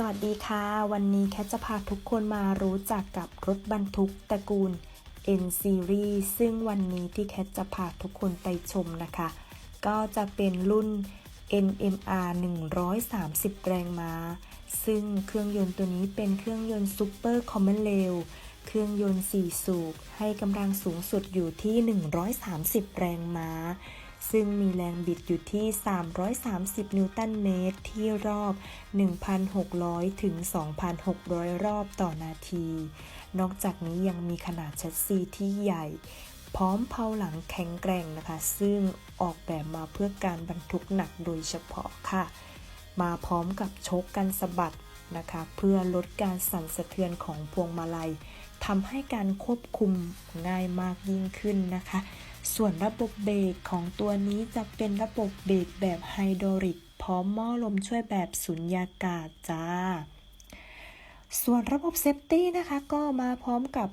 สวัสดีค่ะ วันนี้แคทจะพาทุกคนมารู้จักกับรถบรรทุกตระกูล N Series ซึ่งวันนี้ที่แคทจะพาทุกคนไปชมนะคะ ก็จะเป็นรุ่น NMR 130 แรงม้า ซึ่งเครื่องยนต์ตัวนี้เป็นเครื่องยนต์ซูเปอร์คอมมอนเรลเครื่องยนต์ 4 สูบให้กำลังสูงสุดอยู่ที่ 130 แรงม้า ซึ่งมีแรงบิดอยู่ที่ 330 นิวตันเมตรที่รอบ 1,600 ถึง 2,600 รอบต่อนาที นอกจากนี้ยังมีขนาดแชสซีที่ใหญ่ พร้อมเพลาหลังแข็งแกร่งนะคะ ซึ่งออกแบบมาเพื่อการบรรทุกหนักโดยเฉพาะค่ะ มาพร้อมกับชคกันสะบัดนะคะ เพื่อลดการสั่นสะเทือนของพวงมาลัยทำให้การควบคุมง่ายมากยิ่งขึ้นนะคะ ส่วนระบบเบรกของตัวนี้จะเป็นระบบเบรกแบบไฮดรอลิกพร้อมหม้อลมช่วยแบบสุญญากาศจ้า ส่วนระบบเซฟตี้นะคะก็มาพร้อมกับ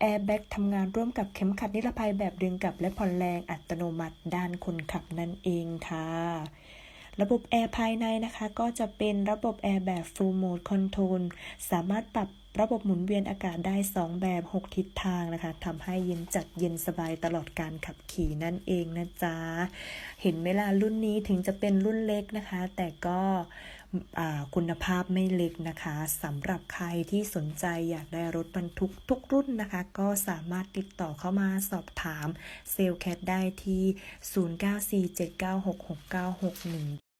แอร์แบ็กทำงานร่วมกับเข็มขัดนิรภัยแบบดึงกลับและผ่อนแรงอัตโนมัติด้านคนขับนั่นเองค่ะ ระบบแอร์ภายในนะคะ ก็จะเป็นระบบแอร์แบบ Full Mode Control สามารถปรับระบบหมุนเวียนอากาศได้ 2 แบบ 6 ทิศทางนะคะทำให้เย็นจัดเย็นสบายตลอดการขับขี่นั่นเองนะจ๊ะ เห็นไหมล่ะรุ่นนี้ถึงจะเป็นรุ่นเล็กนะคะ แต่ก็คุณภาพไม่เล็กนะคะสำหรับใครที่สนใจอยากได้รถบรรทุกทุกรุ่นนะคะ ก็สามารถติดต่อเข้ามาสอบถามเซลล์แคทได้ที่ 0947966961